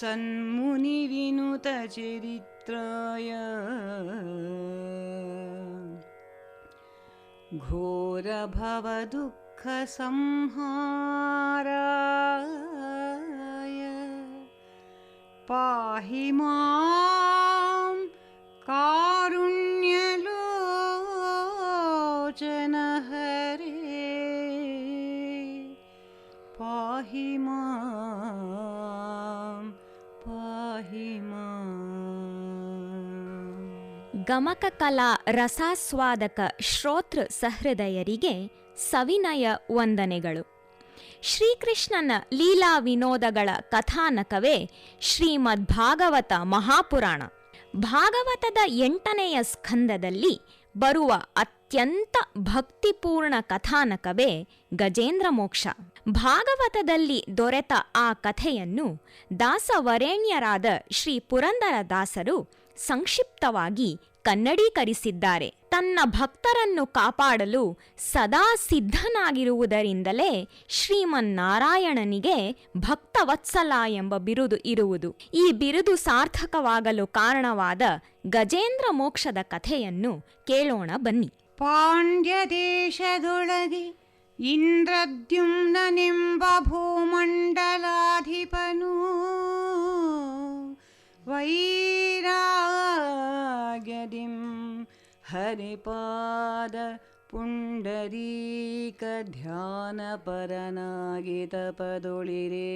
सन्मुनिविनुतचरित्राय। घोरभवदुःखसंहाराय। पाहि मां कारुण्यलोचन हरे पाहि मां ಗಮಕ ಕಲಾ ರಸಾಸ್ವಾದಕ ಶ್ರೋತೃ ಸಹೃದಯರಿಗೆ ಸವಿನಯ ವಂದನೆಗಳು. ಶ್ರೀಕೃಷ್ಣನ ಲೀಲಾ ವಿನೋದಗಳ ಕಥಾನಕವೇ ಶ್ರೀಮದ್ ಭಾಗವತ ಮಹಾಪುರಾಣ. ಭಾಗವತದ ಎಂಟನೆಯ ಸ್ಕಂದದಲ್ಲಿ ಬರುವ ಅತ್ಯಂತ ಭಕ್ತಿಪೂರ್ಣ ಕಥಾನಕವೇ ಗಜೇಂದ್ರ ಮೋಕ್ಷ. ಭಾಗವತದಲ್ಲಿ ದೊರೆತ ಆ ಕಥೆಯನ್ನು ದಾಸವರೇಣ್ಯರಾದ ಶ್ರೀ ಪುರಂದರ ದಾಸರು ಸಂಕ್ಷಿಪ್ತವಾಗಿ ಕನ್ನಡೀಕರಿಸಿದ್ದಾರೆ. ತನ್ನ ಭಕ್ತರನ್ನು ಕಾಪಾಡಲು ಸದಾ ಸಿದ್ಧನಾಗಿರುವುದರಿಂದಲೇ ಶ್ರೀಮನ್ನಾರಾಯಣನಿಗೆ ಭಕ್ತವತ್ಸಲ ಎಂಬ ಬಿರುದು ಇರುವುದು. ಈ ಬಿರುದು ಸಾರ್ಥಕವಾಗಲು ಕಾರಣವಾದ ಗಜೇಂದ್ರ ಮೋಕ್ಷದ ಕಥೆಯನ್ನು ಕೇಳೋಣ ಬನ್ನಿ. ಪಾಂಡ್ಯ ಪಾಂಡ್ಯದೇಶದೊಳಗೆ ಇಂದ್ರದ್ಯುಮ್ನೆಂಬ ಭೂಮಂಡಲಾಧಿಪನು ಹರಿಪಾದ ಪುಂಡರೀಕ ಧ್ಯಾನ ಪರನಾಗಿ ತಪದೊಳಿರೇ.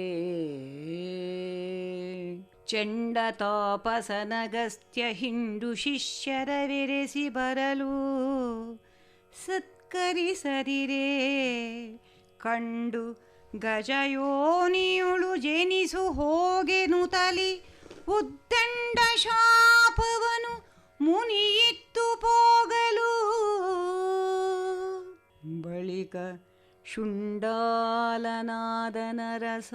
ಚಂಡ ತಾಪಸನಗಸ್ತ್ಯ ಹಿಂಡು ಶಿಷ್ಯರ ವಿರೆಸಿ ಬರಲು ಸತ್ಕರಿಸದಿರೇ ಕಂಡು ಗಜಯೋನಿಯುಳು ಜನಿಸು ಹೋಗೆನು ತಲಿ. ಉದ್ದಂಡ ಶಾಪವನು ಮುನಿಯಿತ್ತು ಹೋಗಲು ಬಳಿಕ ಶುಂಡಾಲನಾದನರಸ.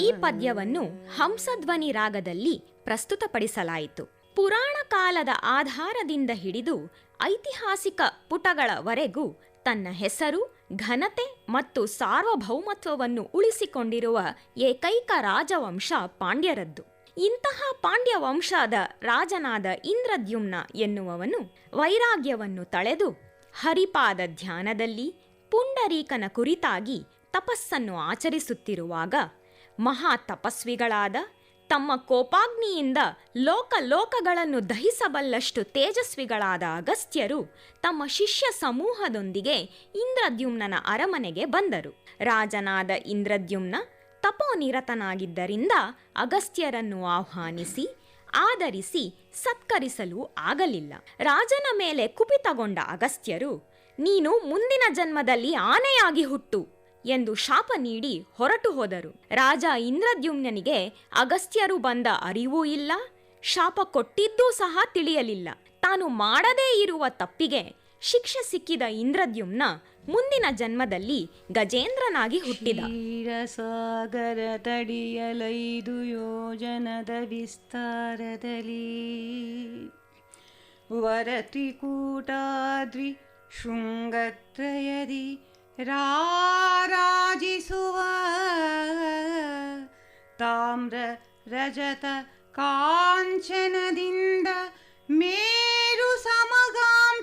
ಈ ಪದ್ಯವನ್ನು ಹಂಸಧ್ವನಿ ರಾಗದಲ್ಲಿ ಪ್ರಸ್ತುತಪಡಿಸಲಾಯಿತು. ಪುರಾಣ ಕಾಲದ ಆಧಾರದಿಂದ ಹಿಡಿದು ಐತಿಹಾಸಿಕ ಪುಟಗಳವರೆಗೂ ತನ್ನ ಹೆಸರು, ಘನತೆ ಮತ್ತು ಸಾರ್ವಭೌಮತ್ವವನ್ನು ಉಳಿಸಿಕೊಂಡಿರುವ ಏಕೈಕ ರಾಜವಂಶ ಪಾಂಡ್ಯರದ್ದು. ಇಂತಹ ಪಾಂಡ್ಯ ವಂಶದ ರಾಜನಾದ ಇಂದ್ರದ್ಯುಮ್ನ ಎನ್ನುವವನು ವೈರಾಗ್ಯವನ್ನು ತಳೆದು ಹರಿಪಾದ ಧ್ಯಾನದಲ್ಲಿ ಪುಂಡರೀಕನ ಕುರಿತಾಗಿ ತಪಸ್ಸನ್ನು ಆಚರಿಸುತ್ತಿರುವಾಗ ಮಹಾ ತಪಸ್ವಿಗಳಾದ ತಮ್ಮ ಕೋಪಾಗ್ನಿಯಿಂದ ಲೋಕ ಲೋಕಗಳನ್ನು ದಹಿಸಬಲ್ಲಷ್ಟು ತೇಜಸ್ವಿಗಳಾದ ಅಗಸ್ತ್ಯರು ತಮ್ಮ ಶಿಷ್ಯ ಸಮೂಹದೊಂದಿಗೆ ಇಂದ್ರದ್ಯುಮ್ನನ ಅರಮನೆಗೆ ಬಂದರು. ರಾಜನಾದ ಇಂದ್ರದ್ಯುಮ್ನ ತಪೋನಿರತನಾಗಿದ್ದರಿಂದ ಅಗಸ್ತ್ಯರನ್ನು ಆಹ್ವಾನಿಸಿ ಆದರಿಸಿ ಸತ್ಕರಿಸಲು ಆಗಲಿಲ್ಲ. ರಾಜನ ಮೇಲೆ ಕುಪಿತಗೊಂಡ ಅಗಸ್ತ್ಯರು, ನೀನು ಮುಂದಿನ ಜನ್ಮದಲ್ಲಿ ಆನೆಯಾಗಿ ಹುಟ್ಟು ಎಂದು ಶಾಪ ನೀಡಿ ಹೊರಟು ಹೋದರು. ರಾಜ ಇಂದ್ರದ್ಯುಮ್ನನಿಗೆ ಅಗಸ್ತ್ಯರು ಬಂದ ಅರಿವೂ ಇಲ್ಲ, ಶಾಪ ಕೊಟ್ಟಿದ್ದೂ ಸಹ ತಿಳಿಯಲಿಲ್ಲ. ತಾನು ಮಾಡದೇ ಇರುವ ತಪ್ಪಿಗೆ ಶಿಕ್ಷೆ ಸಿಕ್ಕಿದ ಇಂದ್ರದ್ಯುಮ್ನ ಮುಂದಿನ ಜನ್ಮದಲ್ಲಿ ಗಜೇಂದ್ರನಾಗಿ ಹುಟ್ಟಿದ. ಸಾಗರ ತಡಿಯಲೈದು ಯೋಜನದ ವಿಸ್ತಾರದಲ್ಲಿ. ವರತ್ರಿಕೂಟಾದ್ರಿ ಶೃಂಗತ್ರಯದಿ ರಾರಾಜಿಸುವ. ತಾಮ್ರ ರಜತ ಕಾಂಚನದಿಂದ ಮೇರು ಸಮಗಾಂಭೀರ್ಯದಿ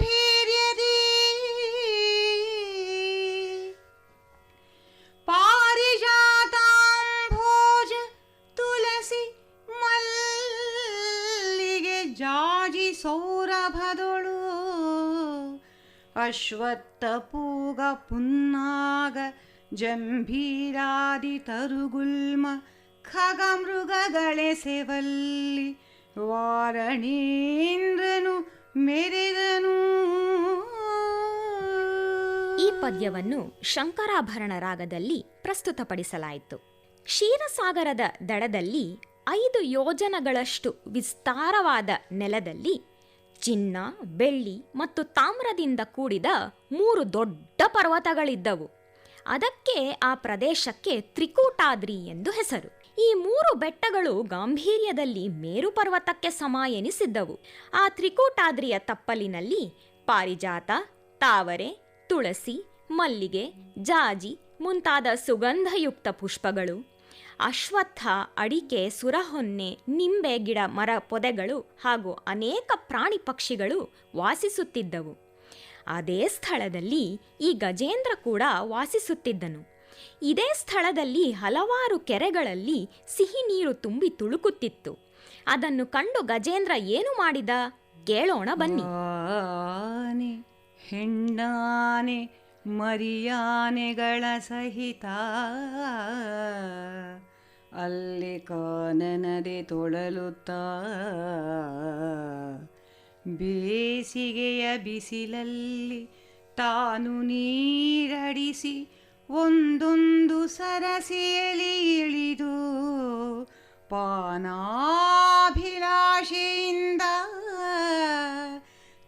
ಸೌರಭದೊಳು ಅಶ್ವತ್ಥ ಪೂಗ ಪುನ್ನಾಗ ಜಂಭೀರಾದಿ ತರುಗುಲ್ಮ ಖಗ ಮೃಗಗಳೆಸೆವಲ್ಲಿ ವಾರಣೇಂದ್ರನು ಮೆರೆದನು. ಈ ಪದ್ಯವನ್ನು ಶಂಕರಾಭರಣ ರಾಗದಲ್ಲಿ ಪ್ರಸ್ತುತಪಡಿಸಲಾಯಿತು. ಕ್ಷೀರಸಾಗರದ ದಡದಲ್ಲಿ ಐದು ಯೋಜನಗಳಷ್ಟು ವಿಸ್ತಾರವಾದ ನೆಲದಲ್ಲಿ ಚಿನ್ನ, ಬೆಳ್ಳಿ ಮತ್ತು ತಾಮ್ರದಿಂದ ಕೂಡಿದ ಮೂರು ದೊಡ್ಡ ಪರ್ವತಗಳಿದ್ದವು. ಅದಕ್ಕೆ ಆ ಪ್ರದೇಶಕ್ಕೆ ತ್ರಿಕೂಟಾದ್ರಿ ಎಂದು ಹೆಸರು. ಈ ಮೂರು ಬೆಟ್ಟಗಳು ಗಾಂಭೀರ್ಯದಲ್ಲಿ ಮೇರು ಪರ್ವತಕ್ಕೆ ಸಮ ಎನಿಸಿದ್ದವು. ಆ ತ್ರಿಕೂಟಾದ್ರಿಯ ತಪ್ಪಲಿನಲ್ಲಿ ಪಾರಿಜಾತ, ತಾವರೆ, ತುಳಸಿ, ಮಲ್ಲಿಗೆ, ಜಾಜಿ ಮುಂತಾದ ಸುಗಂಧಯುಕ್ತ ಪುಷ್ಪಗಳು ಅಶ್ವತ್ಥ, ಅಡಿಕೆ, ಸುರಹೊನ್ನೆ, ನಿಂಬೆ ಗಿಡ ಮರ ಪೊದೆಗಳು ಹಾಗೂ ಅನೇಕ ಪ್ರಾಣಿ ಪಕ್ಷಿಗಳು ವಾಸಿಸುತ್ತಿದ್ದವು. ಅದೇ ಸ್ಥಳದಲ್ಲಿ ಈ ಗಜೇಂದ್ರ ಕೂಡ ವಾಸಿಸುತ್ತಿದ್ದನು. ಇದೇ ಸ್ಥಳದಲ್ಲಿ ಹಲವಾರು ಕೆರೆಗಳಲ್ಲಿ ಸಿಹಿ ನೀರು ತುಂಬಿ ತುಳುಕುತ್ತಿತ್ತು. ಅದನ್ನು ಕಂಡು ಗಜೇಂದ್ರ ಏನು ಮಾಡಿದ? ಕೇಳೋಣ ಬನ್ನಿ. ಹೆಣ್ಣಾನೆ ಮರಿಯಾನೆಗಳ ಸಹಿತ. ಅಲ್ಲಿ ಕಾನನದೆ ತೊಳಲುತ್ತಾ. ಬೇಸಿಗೆಯ ಬಿಸಿಲಲ್ಲಿ ತಾನು ನೀರಡಿಸಿ ಒಂದೊಂದು ಸರಸಿಯಲಿ ಇಳಿದು ಪಾನಾಭಿಲಾಷೆಯಿಂದ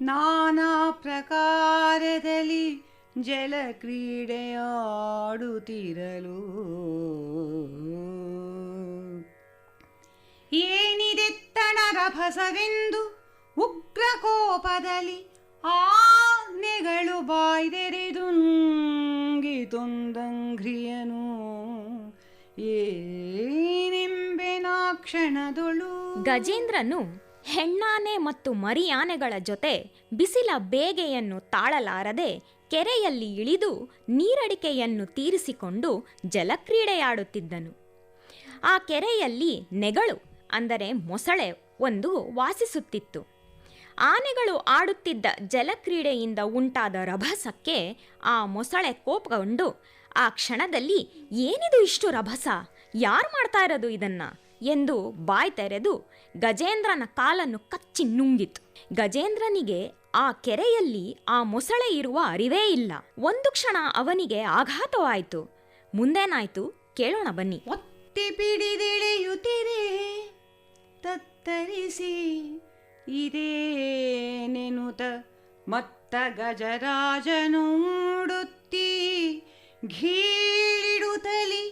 ನಾನಾ ಪ್ರಕಾರದಲ್ಲಿ ಜಲಕ್ರೀಡೆಯಾಡುತ್ತಿರಲು ತಣರ ರಭಸವೆಂದು ಉಗ್ರ ಕೋಪದಲ್ಲಿ ಆನೆಗಳು ಬಾಯ್ದೆರೆದು ನುಂಗಿತೊಂದಂಘ್ರಿಯನು ಏನೆಂಬೆನಾ ಕ್ಷಣದೊಳು? ಗಜೇಂದ್ರನು ಹೆಣ್ಣಾನೆ ಮತ್ತು ಮರಿಯಾನೆಗಳ ಜೊತೆ ಬಿಸಿಲ ಬೇಗೆಯನ್ನು ತಾಳಲಾರದೆ ಕೆರೆಯಲ್ಲಿ ಇಳಿದು ನೀರಡಿಕೆಯನ್ನು ತೀರಿಸಿಕೊಂಡು ಜಲಕ್ರೀಡೆಯಾಡುತ್ತಿದ್ದನು. ಆ ಕೆರೆಯಲ್ಲಿ ನೆಗಳು, ಅಂದರೆ ಮೊಸಳೆ ಒಂದು ವಾಸಿಸುತ್ತಿತ್ತು. ಆನೆಗಳು ಆಡುತ್ತಿದ್ದ ಜಲಕ್ರೀಡೆಯಿಂದ ಉಂಟಾದ ರಭಸಕ್ಕೆ ಆ ಮೊಸಳೆ ಕೋಪಗೊಂಡು, ಆ ಕ್ಷಣದಲ್ಲಿ ಏನಿದು ಇಷ್ಟು ರಭಸ? ಯಾರು ಮಾಡ್ತಾ ಇರೋದು ಇದನ್ನ? ಎಂದು ಬಾಯ್ ತೆರೆದು ಗಜೇಂದ್ರನ ಕಾಲನ್ನು ಕಚ್ಚಿ ನುಂಗಿತು. ಗಜೇಂದ್ರನಿಗೆ ಆ ಕೆರೆಯಲ್ಲಿ ಆ ಮೊಸಳೆ ಇರುವ ಅರಿವೇ ಇಲ್ಲ. ಒಂದು ಕ್ಷಣ ಅವನಿಗೆ ಆಘಾತವಾಯಿತು. ಮುಂದೇನಾಯ್ತು? ಕೇಳೋಣ ಬನ್ನಿ. ಒತ್ತಿ ಪಿಡಿದೆಳೆಯುತ್ತಿದೆ ತತ್ತರಿಸಿ ಇದೇನೆನುತ ಮತ್ತ ಗಜರಾಜನೋಡುತ್ತಿ ಘೀಳಿಡುತ್ತಲಿ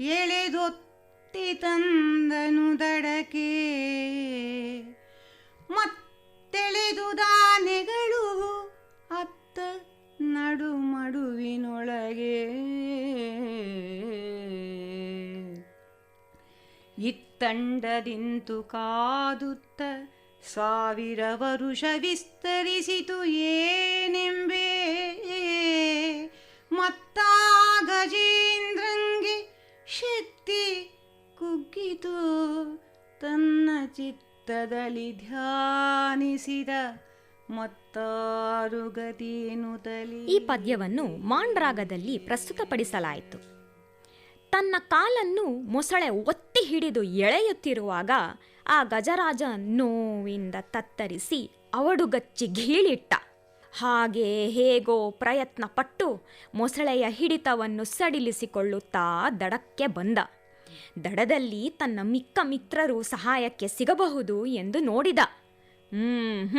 ಎಳೆದೊತ್ತಿ ತಂದನು ದಡಕೆ ಮತ್ತೆಳೆದು ದಾನೆಗಳು ಅತ್ತ ನಡು ಮಡುವಿನೊಳಗೆ ಇತ್ತಂಡದಿಂತು ಕಾದುತ್ತ ಸಾವಿರ ವರುಷ ವಿಸ್ತರಿಸಿತು ಏನೆಂಬೆ ಚಿತ್ತದಲ್ಲಿ ಧ್ಯಾನಿಸಿದ ಮತ್ತಾರು ಗತಿಯೇನು ತಲಿ ಈ ಪದ್ಯವನ್ನು ಮಾಂಡ್ರಾಗದಲ್ಲಿ ಪ್ರಸ್ತುತಪಡಿಸಲಾಯಿತು. ತನ್ನ ಕಾಲನ್ನು ಮೊಸಳೆ ಒತ್ತಿ ಹಿಡಿದು ಎಳೆಯುತ್ತಿರುವಾಗ ಆ ಗಜರಾಜ ನೋವಿಂದ ತತ್ತರಿಸಿ ಅವಡುಗಚ್ಚಿ ಗೀಳಿಟ್ಟ. ಹಾಗೆ ಹೇಗೋ ಪ್ರಯತ್ನ ಪಟ್ಟು ಮೊಸಳೆಯ ಹಿಡಿತವನ್ನು ಸಡಿಲಿಸಿಕೊಳ್ಳುತ್ತಾ ದಡಕ್ಕೆ ಬಂದ. ದಡದಲ್ಲಿ ತನ್ನ ಮಿಕ್ಕ ಮಿತ್ರರು ಸಹಾಯಕ್ಕೆ ಸಿಗಬಹುದು ಎಂದು ನೋಡಿದ. ಹ್ಮ್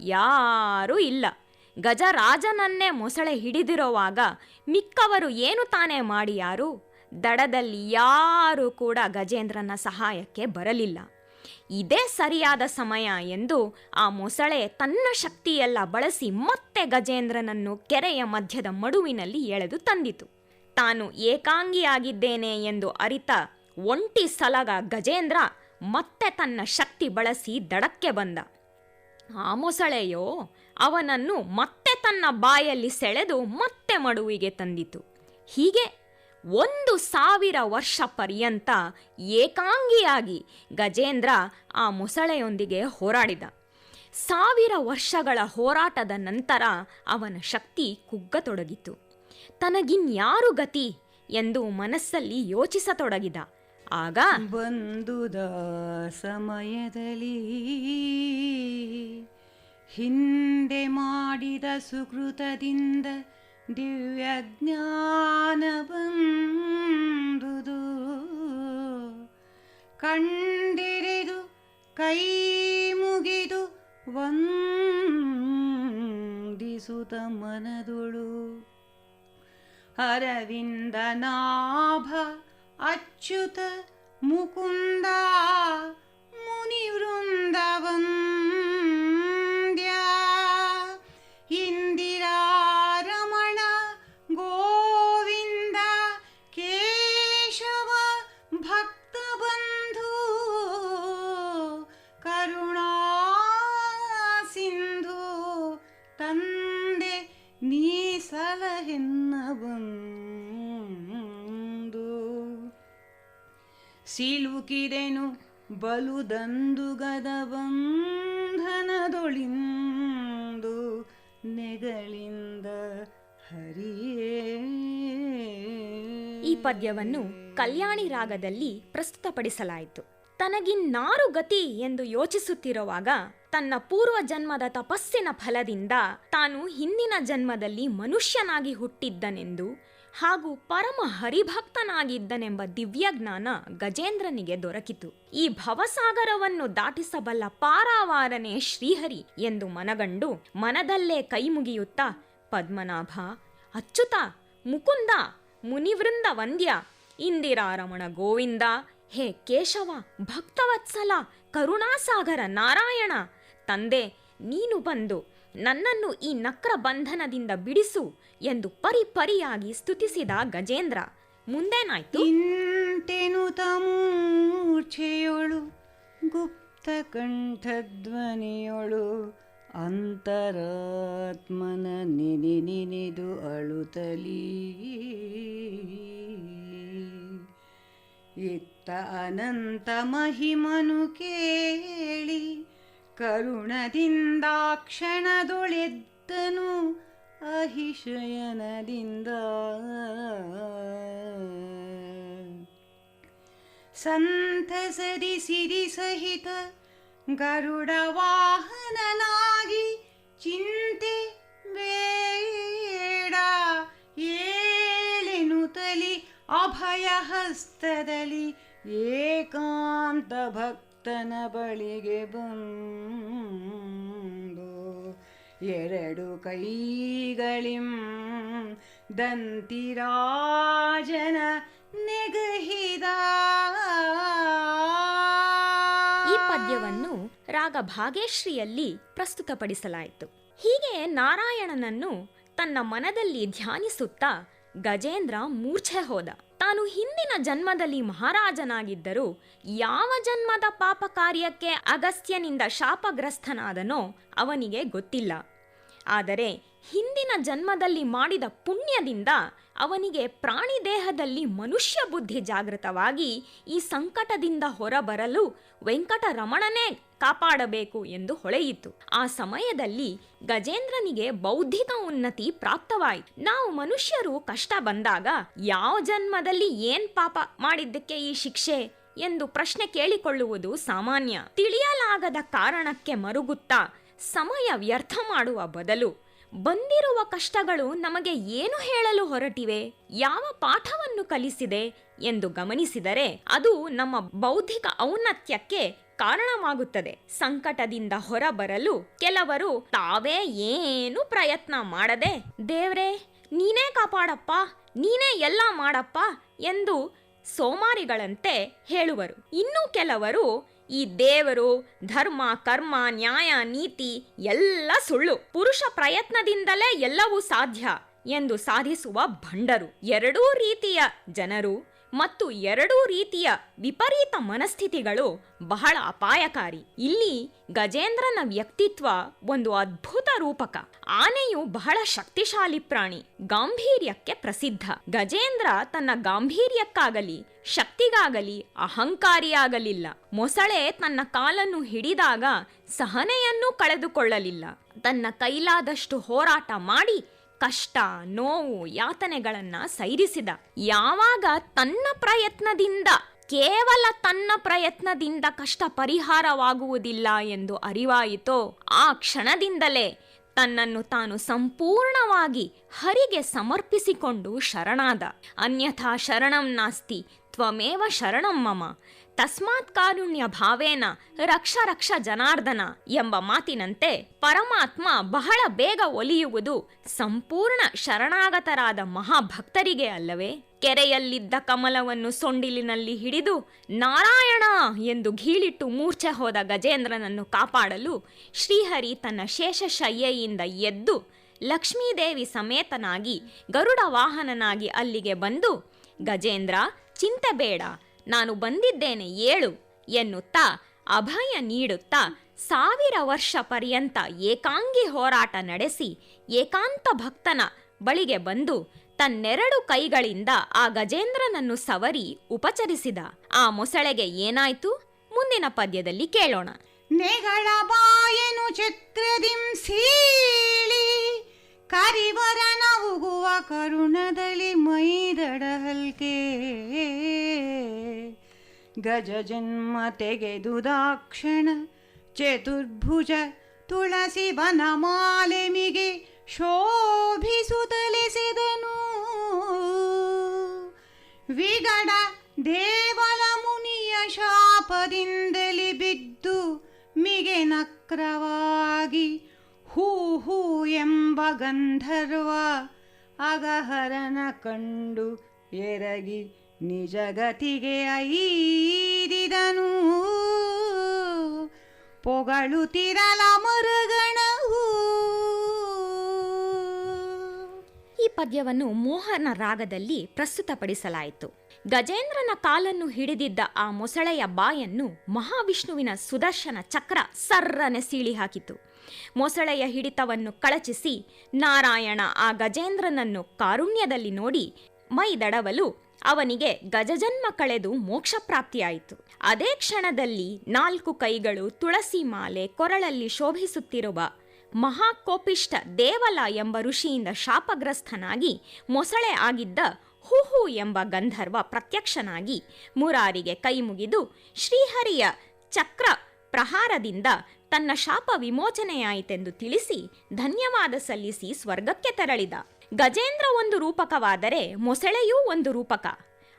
ಯಾರೂ ಇಲ್ಲ. ಗಜರಾಜನನ್ನೇ ಮೊಸಳೆ ಹಿಡಿದಿರುವಾಗ ಮಿಕ್ಕವರು ಏನು ತಾನೇ ಮಾಡಿ ಯಾರು ದಡದಲ್ಲಿ ಯಾರೂ ಕೂಡ ಗಜೇಂದ್ರನ ಸಹಾಯಕ್ಕೆ ಬರಲಿಲ್ಲ. ಇದೇ ಸರಿಯಾದ ಸಮಯ ಎಂದು ಆ ಮೊಸಳೆ ತನ್ನ ಶಕ್ತಿಯೆಲ್ಲ ಬಳಸಿ ಮತ್ತೆ ಗಜೇಂದ್ರನನ್ನು ಕೆರೆಯ ಮಧ್ಯದ ಮಡುವಿನಲ್ಲಿ ಎಳೆದು ತಂದಿತು. ತಾನು ಏಕಾಂಗಿಯಾಗಿದ್ದೇನೆ ಎಂದು ಅರಿತ ಒಂಟಿ ಸಲಗ ಗಜೇಂದ್ರ ಮತ್ತೆ ತನ್ನ ಶಕ್ತಿ ಬಳಸಿ ದಡಕ್ಕೆ ಬಂದ. ಆ ಮೊಸಳೆಯೋ, ಅವನನ್ನು ಮತ್ತೆ ತನ್ನ ಬಾಯಲ್ಲಿ ಸೆಳೆದು ಮತ್ತೆ ಮಡುವಿಗೆ ತಂದಿತು. ಹೀಗೆ ಒಂದು ಸಾವಿರ ವರ್ಷ ಪರ್ಯಂತ ಏಕಾಂಗಿಯಾಗಿ ಗಜೇಂದ್ರ ಆ ಮೊಸಳೆಯೊಂದಿಗೆ ಹೋರಾಡಿದ. ಸಾವಿರ ವರ್ಷಗಳ ಹೋರಾಟದ ನಂತರ ಅವನ ಶಕ್ತಿ ಕುಗ್ಗತೊಡಗಿತು. ತನಗಿನ್ಯಾರು ಗತಿ ಎಂದು ಮನಸ್ಸಲ್ಲಿ ಯೋಚಿಸತೊಡಗಿದ. ಆಗ ಬಂದುದ ಸಮಯದಲ್ಲಿ ಹಿಂದೆ ಮಾಡಿದ ಸುಕೃತದಿಂದ ದಿವ್ಯ ಜ್ಞಾನ ಬಂದುದು. ಕಂಡಿರಿದು ಕೈ ಮುಗಿದು ವಂದಿಸುತ್ತ ಮನದುಳು. अरविन्दनाभ अच्युत मुकुन्दा। ಸಿಲುಕಿದೆನು ಬಲುದಂದುಗದ ಬಂಧನದೊಳಿಂದು ನೆಗಳಿಂದ ಹರಿಯೇ. ಈ ಪದ್ಯವನ್ನು ಕಲ್ಯಾಣಿ ರಾಗದಲ್ಲಿ ಪ್ರಸ್ತುತಪಡಿಸಲಾಯಿತು. ತನಗಿನ್ನಾರು ಗತಿ ಎಂದು ಯೋಚಿಸುತ್ತಿರುವಾಗ ತನ್ನ ಪೂರ್ವ ಜನ್ಮದ ತಪಸ್ಸಿನ ಫಲದಿಂದ ತಾನು ಹಿಂದಿನ ಜನ್ಮದಲ್ಲಿ ಮನುಷ್ಯನಾಗಿ ಹುಟ್ಟಿದ್ದನೆಂದು ಹಾಗೂ ಪರಮ ಹರಿಭಕ್ತನಾಗಿದ್ದನೆಂಬ ದಿವ್ಯಜ್ಞಾನ ಗಜೇಂದ್ರನಿಗೆ ದೊರಕಿತು. ಈ ಭವಸಾಗರವನ್ನು ದಾಟಿಸಬಲ್ಲ ಪಾರಾವಾರನೇ ಶ್ರೀಹರಿ ಎಂದು ಮನಗಂಡು ಮನದಲ್ಲೇ ಕೈ ಮುಗಿಯುತ್ತಾ ಪದ್ಮನಾಭ, ಅಚ್ಯುತ, ಮುಕುಂದ, ಮುನಿವೃಂದ ವಂದ್ಯ, ಇಂದಿರಾರಮಣ ಗೋವಿಂದ, ಹೇ ಕೇಶವ, ಭಕ್ತವತ್ಸಲ, ಕರುಣಾಸಾಗರ ನಾರಾಯಣ, ತಂದೆ, ನೀನು ಬಂದು ನನ್ನನ್ನು ಈ ನಕ್ರ ಬಂಧನದಿಂದ ಬಿಡಿಸು. ಎಂದು ಪರಿಪರಿಯಾಗಿ ಸ್ತುತಿಸಿದ ಗಜೇಂದ್ರ, ಮುಂದೇನಾಯ್ತು? ಮೂರ್ಛೆಯೊಳು ಗುಪ್ತ ಕಂಠಧ್ವನಿಯೊಳು, ಅಂತರಾತ್ಮನ ನೆನೆ ನೆನೆದು ಅಳುತ್ತಲೀ ಇತ್ತ ಅನಂತ ಮಹಿಮನು ಕೇಳಿ, ಕರುಣದಿಂದ ಕ್ಷಣದೊಳೆದ್ದನು ಅಹಿಶಯನದಿಂದ ಸಂತಸದಿ ಸಿರಿ ಸಹಿತ ಗರುಡ ವಾಹನನಾಗಿ ಚಿಂತೆ ಬೇಡ ಏಳೆನುತಲಿ ಅಭಯ ಹಸ್ತದಲ್ಲಿ ಏಕಾಂತ ಭಕ್ತನ ಬಳಿಗೆ ಬಂದು ಎರಡು ಕೈಗಳಿಂ ದಂತಿರಾಜನ ನೆಗಹಿದ. ಈ ಪದ್ಯವನ್ನು ರಾಗ ಭಾಗೇಶ್ರಿಯಲ್ಲಿ ಪ್ರಸ್ತುತಪಡಿಸಲಾಯಿತು. ಹೀಗೆ ನಾರಾಯಣನನ್ನು ತನ್ನ ಮನದಲ್ಲಿ ಧ್ಯಾನಿಸುತ್ತಾ ಗಜೇಂದ್ರ ಮೂರ್ಛೆ ಹೋದ. ತಾನು ಹಿಂದಿನ ಜನ್ಮದಲ್ಲಿ ಮಹಾರಾಜನಾಗಿದ್ದರೂ ಯಾವ ಜನ್ಮದ ಪಾಪ ಕಾರ್ಯಕ್ಕೆ ಅಗಸ್ತ್ಯನಿಂದ ಶಾಪಗ್ರಸ್ತನಾದನೋ ಅವನಿಗೆ ಗೊತ್ತಿಲ್ಲ. ಆದರೆ ಹಿಂದಿನ ಜನ್ಮದಲ್ಲಿ ಮಾಡಿದ ಪುಣ್ಯದಿಂದ ಅವನಿಗೆ ಪ್ರಾಣಿ ದೇಹದಲ್ಲಿ ಮನುಷ್ಯ ಬುದ್ಧಿ ಜಾಗೃತವಾಗಿ ಈ ಸಂಕಟದಿಂದ ಹೊರಬರಲು ವೆಂಕಟರಮಣನೇ ಕಾಪಾಡಬೇಕು ಎಂದು ಹೊಳೆಯಿತು. ಆ ಸಮಯದಲ್ಲಿ ಗಜೇಂದ್ರನಿಗೆ ಬೌದ್ಧಿಕ ಉನ್ನತಿ ಪ್ರಾಪ್ತವಾಯಿತು. ನಾವು ಮನುಷ್ಯರು ಕಷ್ಟ ಬಂದಾಗ ಯಾವ ಜನ್ಮದಲ್ಲಿ ಏನ್ ಪಾಪ ಮಾಡಿದ್ದಕ್ಕೆ ಈ ಶಿಕ್ಷೆ ಎಂದು ಪ್ರಶ್ನೆ ಕೇಳಿಕೊಳ್ಳುವುದು ಸಾಮಾನ್ಯ. ತಿಳಿಯಲಾಗದ ಕಾರಣಕ್ಕೆ ಮರುಗುತ್ತಾ ಸಮಯ ವ್ಯರ್ಥ ಮಾಡುವ ಬದಲು ಬಂದಿರುವ ಕಷ್ಟಗಳು ನಮಗೆ ಏನು ಹೇಳಲು ಹೊರಟಿವೆ, ಯಾವ ಪಾಠವನ್ನು ಕಲಿಸಿದೆ ಎಂದು ಗಮನಿಸಿದರೆ ಅದು ನಮ್ಮ ಬೌದ್ಧಿಕ ಔನ್ನತ್ಯಕ್ಕೆ ಕಾರಣವಾಗುತ್ತದೆ. ಸಂಕಟದಿಂದ ಹೊರಬರಲು ಕೆಲವರು ತಾವೇ ಏನು ಪ್ರಯತ್ನ ಮಾಡದೆ, ದೇವ್ರೇ, ನೀನೇ ಕಾಪಾಡಪ್ಪ, ನೀನೇ ಎಲ್ಲ ಮಾಡಪ್ಪ ಎಂದು ಸೋಮಾರಿಗಳಂತೆ ಹೇಳುವರು. ಇನ್ನು ಕೆಲವರು ಈ ದೇವರು, ಧರ್ಮ, ಕರ್ಮ, ನ್ಯಾಯ, ನೀತಿ ಎಲ್ಲ ಸುಳ್ಳು. ಪುರುಷ ಪ್ರಯತ್ನದಿಂದಲೇ ಎಲ್ಲವೂ ಸಾಧ್ಯ ಎಂದು ಸಾಧಿಸುವ ಭಂಡರು. ಎರಡೂ ರೀತಿಯ ಜನರು ಮತ್ತು ಎರಡೂ ರೀತಿಯ ವಿಪರೀತ ಮನಸ್ಥಿತಿಗಳು ಬಹಳ ಅಪಾಯಕಾರಿ. ಇಲ್ಲಿ ಗಜೇಂದ್ರನ ವ್ಯಕ್ತಿತ್ವ ಒಂದು ಅದ್ಭುತ ರೂಪಕ. ಆನೆಯು ಬಹಳ ಶಕ್ತಿಶಾಲಿ ಪ್ರಾಣಿ, ಗಾಂಭೀರ್ಯಕ್ಕೆ ಪ್ರಸಿದ್ಧ. ಗಜೇಂದ್ರ ತನ್ನ ಗಾಂಭೀರ್ಯಕ್ಕಾಗಲಿ, ಶಕ್ತಿಗಾಗಲಿ ಅಹಂಕಾರಿಯಾಗಲಿಲ್ಲ. ಮೊಸಳೆ ತನ್ನ ಕಾಲನ್ನು ಹಿಡಿದಾಗ ಸಹನೆಯನ್ನೂ ಕಳೆದುಕೊಳ್ಳಲಿಲ್ಲ. ತನ್ನ ಕೈಲಾದಷ್ಟು ಹೋರಾಟ ಮಾಡಿ ಕಷ್ಟ, ನೋವು, ಯಾತನೆಗಳನ್ನ ಸೈರಿಸಿದ. ಯಾವಾಗ ತನ್ನ ಪ್ರಯತ್ನದಿಂದ, ಕೇವಲ ತನ್ನ ಪ್ರಯತ್ನದಿಂದ ಕಷ್ಟ ಪರಿಹಾರವಾಗುವುದಿಲ್ಲ ಎಂದು ಅರಿವಾಯಿತೋ, ಆ ಕ್ಷಣದಿಂದಲೇ ತನ್ನನ್ನು ತಾನು ಸಂಪೂರ್ಣವಾಗಿ ಹರಿಗೆ ಸಮರ್ಪಿಸಿಕೊಂಡು ಶರಣಾದ. ಅನ್ಯಥಾ ಶರಣಂ ನಾಸ್ತಿ ತ್ವಮೇವ ಶರಣಂ ಮಮ. ತಸ್ಮಾತ್ ಕಾರುಣ್ಯ ಭಾವೇನ, ರಕ್ಷ ರಕ್ಷ ಜನಾರ್ದನ ಎಂಬ ಮಾತಿನಂತೆ ಪರಮಾತ್ಮ ಬಹಳ ಬೇಗ ಒಲಿಯುವುದು ಸಂಪೂರ್ಣ ಶರಣಾಗತರಾದ ಮಹಾಭಕ್ತರಿಗೆ ಅಲ್ಲವೇ? ಕೆರೆಯಲ್ಲಿದ್ದ ಕಮಲವನ್ನು ಸೊಂಡಿಲಿನಲ್ಲಿ ಹಿಡಿದು, ನಾರಾಯಣ ಎಂದು ಘೀಳಿಟ್ಟು ಮೂರ್ಛೆ ಹೋದ ಗಜೇಂದ್ರನನ್ನು ಕಾಪಾಡಲು ಶ್ರೀಹರಿ ತನ್ನ ಶೇಷಶಯ್ಯೆಯಿಂದ ಎದ್ದು ಲಕ್ಷ್ಮೀದೇವಿ ಸಮೇತನಾಗಿ ಗರುಡ ವಾಹನನಾಗಿ ಅಲ್ಲಿಗೆ ಬಂದು ಗಜೇಂದ್ರ, ಚಿಂತೆ ಬೇಡ, ನಾನು ಬಂದಿದ್ದೇನೆ ಏಳು ಎನ್ನುತ್ತಾ ಅಭಯ ನೀಡುತ್ತಾ ಸಾವಿರ ವರ್ಷ ಪರ್ಯಂತ ಏಕಾಂಗಿ ಹೋರಾಟ ನಡೆಸಿ ಏಕಾಂತ ಭಕ್ತನ ಬಳಿಗೆ ಬಂದು ತನ್ನೆರಡು ಕೈಗಳಿಂದ ಆ ಗಜೇಂದ್ರನನ್ನು ಸವರಿ ಉಪಚರಿಸಿದ. ಆ ಮೊಸಳೆಗೆ ಏನಾಯ್ತು? ಮುಂದಿನ ಪದ್ಯದಲ್ಲಿ ಕೇಳೋಣ. ನೆಗಳ ಬಾಯನು ಸೀಳಿ ಕರಿವರನ ಉಗುವ ಕರುಣದಲ್ಲಿ ಮೈದಡ ಹಲ್ಕೆ. ಗಜ ಜನ್ಮ ತೆಗೆದು ದಾಕ್ಷಣ, ಚತುರ್ಭುಜ ತುಳಸಿ ವನಮಾಲೆಮಿಗೆ ಶೋಭಿಸುತ್ತಲಿಸಿದನು ವಿಗಡ ದೇವಲ ಮುನಿಯ ಶಾಪದಿಂದಲಿ ಬಿದ್ದು ಮಿಗೆ ನಕ್ರವಾಗಿ ಹೂ ಹೂ ಎಂಬ ಗಂಧರ್ವ ಅಗಹರನ ಕಂಡು ಎರಗಿ ನಿಜಗತಿಗೆ ಐದಿದನು ಪೊಗಳುತ್ತಿರಲ ಮರಗಣವು ಪದ್ಯವನ್ನು ಮೋಹನ ರಾಗದಲ್ಲಿ ಪ್ರಸ್ತುತಪಡಿಸಲಾಯಿತು. ಗಜೇಂದ್ರನ ಕಾಲನ್ನು ಹಿಡಿದಿದ್ದ ಆ ಮೊಸಳೆಯ ಬಾಯನ್ನು ಮಹಾವಿಷ್ಣುವಿನ ಸುದರ್ಶನ ಚಕ್ರ ಸರ್ರನೆ ಸೀಳಿ ಹಾಕಿತು. ಮೊಸಳೆಯ ಹಿಡಿತವನ್ನು ಕಳಚಿಸಿ ನಾರಾಯಣ ಆ ಗಜೇಂದ್ರನನ್ನು ಕಾರುಣ್ಯದಲ್ಲಿ ನೋಡಿ ಮೈದಡವಲು ಅವನಿಗೆ ಗಜಜನ್ಮ ಕಳೆದು ಮೋಕ್ಷ ಪ್ರಾಪ್ತಿಯಾಯಿತು. ಅದೇ ಕ್ಷಣದಲ್ಲಿ ನಾಲ್ಕು ಕೈಗಳು ತುಳಸಿ ಮಾಲೆ ಕೊರಳಲ್ಲಿ ಶೋಭಿಸುತ್ತಿರುವ ಮಹಾಕೋಪಿಷ್ಟ ದೇವಲ ಎಂಬ ಋಷಿಯಿಂದ ಶಾಪಗ್ರಸ್ತನಾಗಿ ಮೊಸಳೆ ಆಗಿದ್ದ ಹುಹು ಎಂಬ ಗಂಧರ್ವ ಪ್ರತ್ಯಕ್ಷನಾಗಿ ಮುರಾರಿಗೆ ಕೈ ಮುಗಿದು ಶ್ರೀಹರಿಯ ಚಕ್ರ ಪ್ರಹಾರದಿಂದ ತನ್ನ ಶಾಪ ವಿಮೋಚನೆಯಾಯಿತೆಂದು ತಿಳಿಸಿ ಧನ್ಯವಾದ ಸಲ್ಲಿಸಿ ಸ್ವರ್ಗಕ್ಕೆ ತೆರಳಿದ. ಗಜೇಂದ್ರ ಒಂದು ರೂಪಕವಾದರೆ ಮೊಸಳೆಯೂ ಒಂದು ರೂಪಕ.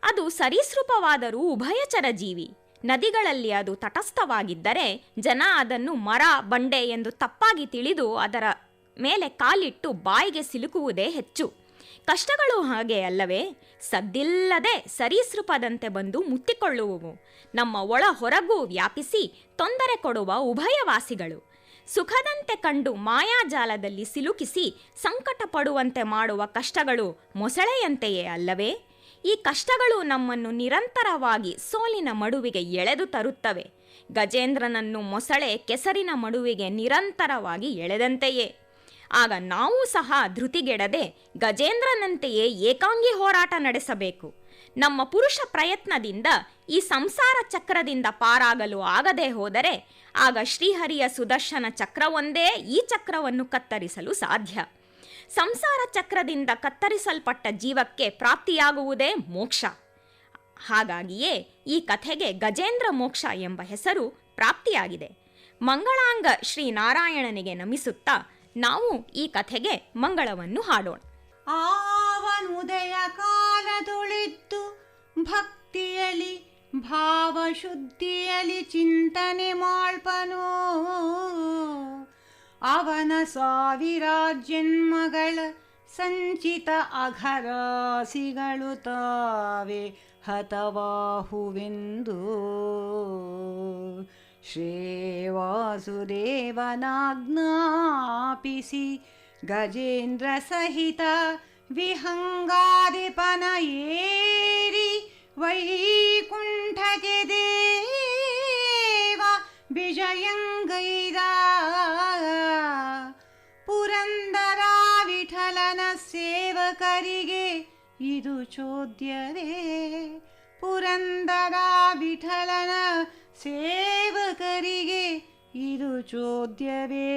ಅದು ಸರೀಸೃಪವಾದರೂ ಉಭಯಚರ ಜೀವಿ. ನದಿಗಳಲ್ಲಿ ಅದು ತಟಸ್ಥವಾಗಿದ್ದರೆ ಜನ ಅದನ್ನು ಮರ, ಬಂಡೆ ಎಂದು ತಪ್ಪಾಗಿ ತಿಳಿದು ಅದರ ಮೇಲೆ ಕಾಲಿಟ್ಟು ಬಾಯಿಗೆ ಸಿಲುಕುವುದೇ ಹೆಚ್ಚು. ಕಷ್ಟಗಳು ಹಾಗೆ ಅಲ್ಲವೇ? ಸದ್ದಿಲ್ಲದೆ ಸರೀಸೃಪದಂತೆ ಬಂದು ಮುತ್ತಿಕೊಳ್ಳುವುವು. ನಮ್ಮ ಒಳ ಹೊರಗೂ ವ್ಯಾಪಿಸಿ ತೊಂದರೆ ಕೊಡುವ ಉಭಯವಾಸಿಗಳು. ಸುಖದಂತೆ ಕಂಡು ಮಾಯಾಜಾಲದಲ್ಲಿ ಸಿಲುಕಿಸಿ ಸಂಕಟ ಪಡುವಂತೆ ಮಾಡುವ ಕಷ್ಟಗಳು ಮೊಸಳೆಯಂತೆಯೇ ಅಲ್ಲವೇ? ಈ ಕಷ್ಟಗಳು ನಮ್ಮನ್ನು ನಿರಂತರವಾಗಿ ಸೋಲಿನ ಮಡುವಿಗೆ ಎಳೆದು ತರುತ್ತವೆ. ಗಜೇಂದ್ರನನ್ನು ಮೊಸಳೆ ಕೆಸರಿನ ಮಡುವಿಗೆ ನಿರಂತರವಾಗಿ ಎಳೆದಂತೆಯೇ. ಆಗ ನಾವು ಸಹ ಧೃತಿಗೆಡದೆ ಗಜೇಂದ್ರನಂತೆಯೇ ಏಕಾಂಗಿ ಹೋರಾಟ ನಡೆಸಬೇಕು. ನಮ್ಮ ಪುರುಷ ಪ್ರಯತ್ನದಿಂದ ಈ ಸಂಸಾರ ಚಕ್ರದಿಂದ ಪಾರಾಗಲು ಆಗದೆ ಹೋದರೆ ಆಗ ಶ್ರೀಹರಿಯ ಸುದರ್ಶನ ಚಕ್ರವೊಂದೇ ಈ ಚಕ್ರವನ್ನು ಕತ್ತರಿಸಲು ಸಾಧ್ಯ. ಸಂಸಾರ ಚಕ್ರದಿಂದ ಕತ್ತರಿಸಲ್ಪಟ್ಟ ಜೀವಕ್ಕೆ ಪ್ರಾಪ್ತಿಯಾಗುವುದೇ ಮೋಕ್ಷ. ಹಾಗಾಗಿಯೇ ಈ ಕಥೆಗೆ ಗಜೇಂದ್ರ ಮೋಕ್ಷ ಎಂಬ ಹೆಸರು ಪ್ರಾಪ್ತಿಯಾಗಿದೆ. ಮಂಗಳಾಂಗ ಶ್ರೀ ನಾರಾಯಣನಿಗೆ ನಮಿಸುತ್ತಾ ನಾವು ಈ ಕಥೆಗೆ ಮಂಗಳವನ್ನು ಹಾಡೋಣ. ಆವನುದಯ ಕಾಲದುಳಿತು ಭಕ್ತಿಯಲಿ ಭಾವಶುದ್ಧಿಯಲಿ ಚಿಂತನೆ ಮಾಳ್ಪನೋ ಅವನ ಸಾವಿರಾಜ್ಯನ್ಮಗಳ ಸಂಚಿತ ಅಘರಾಸಿಗಳು ತಾವೆ ಹತವಾಹುವೆಂದು. ಶ್ರೇವಾಸುದೇವನಾಜ್ಞಾಪಿಸಿ ಗಜೇಂದ್ರ ಸಹಿತ ವಿಹಂಗಾದಿಪನ ಏರಿ ವೈಕುಂಠಗೆದೆ ವಿಜಯಂಗೈದ ಪುರಂದರ ವಿಠಲನ ಸೇವಕರಿಗೆ ಇದು ಚೋದ್ಯವೇ ಪುರಂದರ ವಿಠಲನ ಸೇವಕರಿಗೆ ಇದು ಚೋದ್ಯವೇ.